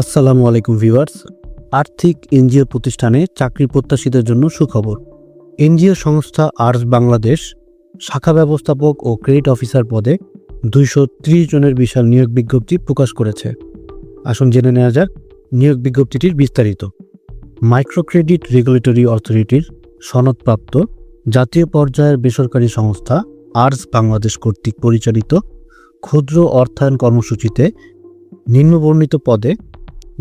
আসসালামু আলাইকুম ভিউয়ার্স। আর্থিক এনজিও প্রতিষ্ঠানে চাকরি প্রত্যাশীদের জন্য সুখবর। এনজিও সংস্থা আর্স বাংলাদেশ শাখা ব্যবস্থাপক ও ক্রেডিট অফিসার পদে দুইশো ত্রিশ জনের বিশাল নিয়োগ বিজ্ঞপ্তি প্রকাশ করেছে। আসুন জেনে নেওয়া যাক নিয়োগ বিজ্ঞপ্তিটির বিস্তারিত। মাইক্রো ক্রেডিট রেগুলেটরি অথরিটির সনদপ্রাপ্ত জাতীয় পর্যায়ের বেসরকারি সংস্থা আর্স বাংলাদেশ কর্তৃক পরিচালিত ক্ষুদ্র অর্থায়ন কর্মসূচিতে নিম্নবর্ণিত পদে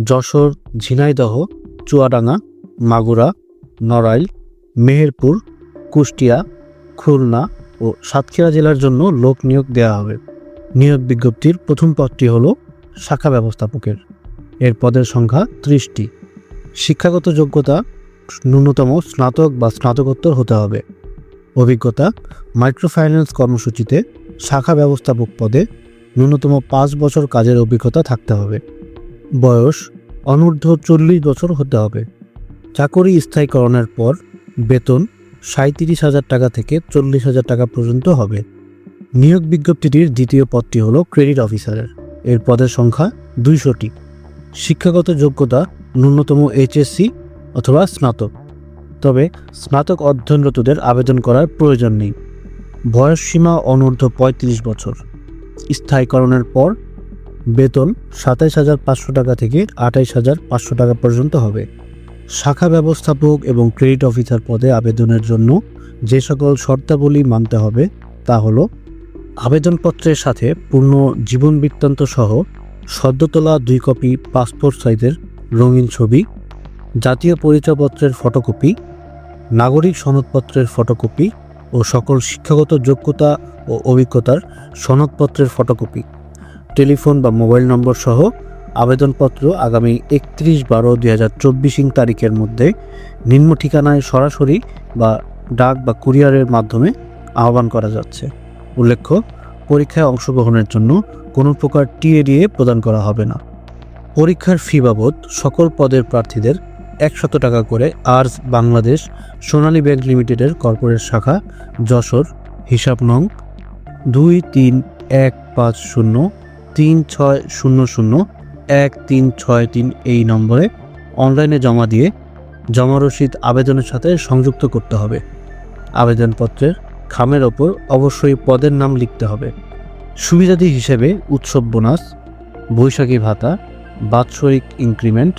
যশোর, ঝিনাইদহ, চুয়াডাঙ্গা, মাগুরা, নড়াইল, মেহেরপুর, কুষ্টিয়া, খুলনা ও সাতক্ষীরা জেলার জন্য লোক নিয়োগ দেওয়া হবে। নিয়োগ বিজ্ঞপ্তির প্রথম পদটি হল শাখা ব্যবস্থাপকের। এর পদের সংখ্যা ত্রিশটি। শিক্ষাগত যোগ্যতা ন্যূনতম স্নাতক বা স্নাতকোত্তর হতে হবে। অভিজ্ঞতা মাইক্রোফাইন্যান্স কর্মসূচিতে শাখা ব্যবস্থাপক পদে ন্যূনতম পাঁচ বছর কাজের অভিজ্ঞতা থাকতে হবে। বয়স অনূর্ধ্ব চল্লিশ বছর হতে হবে। চাকরি স্থায়ীকরণের পর বেতন সাঁত্রিশ হাজার টাকা থেকে চল্লিশ হাজার টাকা পর্যন্ত হবে। নিয়োগ বিজ্ঞপ্তিটির দ্বিতীয় পদটি হল ক্রেডিট অফিসারের। এর পদের সংখ্যা দুইশোটি। শিক্ষাগত যোগ্যতা ন্যূনতম এইচএসসি অথবা স্নাতক। তবে স্নাতক অধ্যয়নরতদের আবেদন করার প্রয়োজন নেই। বয়স সীমা অনূর্ধ্ব পঁয়ত্রিশ বছর। স্থায়ীকরণের পর বেতন সাতাইশ হাজার পাঁচশো টাকা থেকে আঠাইশ হাজার পাঁচশো টাকা পর্যন্ত হবে। শাখা ব্যবস্থাপক এবং ক্রেডিট অফিসার পদে আবেদনের জন্য যে সকল শর্তাবলী মানতে হবে তা হলো, আবেদনপত্রের সাথে পূর্ণ জীবন বৃত্তান্ত সহ সদ্য তোলা দুই কপি পাসপোর্ট সাইজের রঙিন ছবি, জাতীয় পরিচয়পত্রের ফটোকপি, নাগরিক সনদপত্রের ফটোকপি ও সকল শিক্ষাগত যোগ্যতা ও অভিজ্ঞতার সনদপত্রের ফটোকপি। টেলিফোন বা মোবাইল নম্বর সহ আবেদনপত্র আগামী একত্রিশ বারো দুই হাজার চব্বিশ তারিখের মধ্যে নিম্ন ঠিকানায় সরাসরি বা ডাক বা কুরিয়ারের মাধ্যমে আহ্বান করা যাচ্ছে। উল্লেখ্য, পরীক্ষায় অংশগ্রহণের জন্য কোনো প্রকার টিএডিএ প্রদান করা হবে না। পরীক্ষার ফি বাবদ সকল পদের প্রার্থীদের একশত টাকা করে আর্স বাংলাদেশ সোনালী ব্যাংক লিমিটেডের কর্পোরেট শাখা, যশোর, হিসাব নং দুই তিন এক পাঁচ শূন্য তিন ছয় শূন্য শূন্য এক তিন ছয় তিন এই নম্বরে অনলাইনে জমা দিয়ে জমা রসিদ আবেদনের সাথে সংযুক্ত করতে হবে। আবেদনপত্রের খামের ওপর অবশ্যই পদের নাম লিখতে হবে। সুবিধাদি হিসেবে উৎসব বোনাস, বৈশাখী ভাতা, বাৎসরিক ইনক্রিমেন্ট,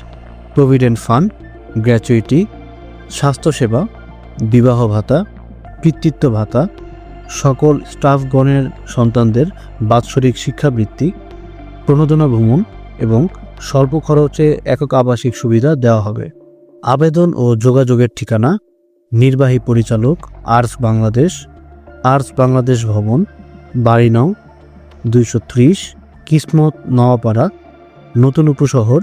প্রভিডেন্ট ফান্ড, গ্র্যাচুইটি, স্বাস্থ্যসেবা, বিবাহ ভাতা, পিতৃত্ব ভাতা, সকল স্টাফগণের সন্তানদের বাৎসরিক শিক্ষাবৃত্তি প্রণোদনা ভ্রমণ এবং স্বল্প খরচে একক আবাসিক সুবিধা দেওয়া হবে। আবেদন ও যোগাযোগের ঠিকানা, নির্বাহী পরিচালক আর্টস বাংলাদেশ আর্টস বাংলাদেশ ভবন, বাড়ি নং দুইশো ত্রিশ কিসমত নওয়াপাড়া, নতুন উপশহর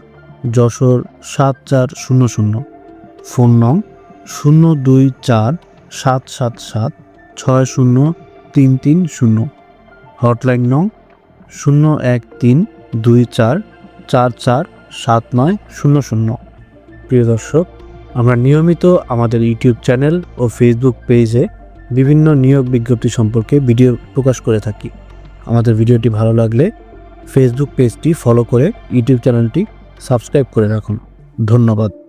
যশোর সাত চার শূন্য শূন্য। ফোন নং শূন্য দুই চার সাত সাত সাত ছয় শূন্য তিন তিন শূন্য। হটলাইন নং শূন্য এক তিন দুই চার চার চার, সাত নয়, শূন্য শূন্য। প্রিয় দর্শক, আমরা নিয়মিত আমাদের ইউটিউব চ্যানেল ও ফেসবুক পেজে বিভিন্ন নিয়োগ বিজ্ঞপ্তি সম্পর্কে ভিডিও প্রকাশ করে থাকি। আমাদের ভিডিওটি ভালো লাগলে ফেসবুক পেজটি ফলো করে ইউটিউব চ্যানেলটি সাবস্ক্রাইব করে রাখুন। ধন্যবাদ।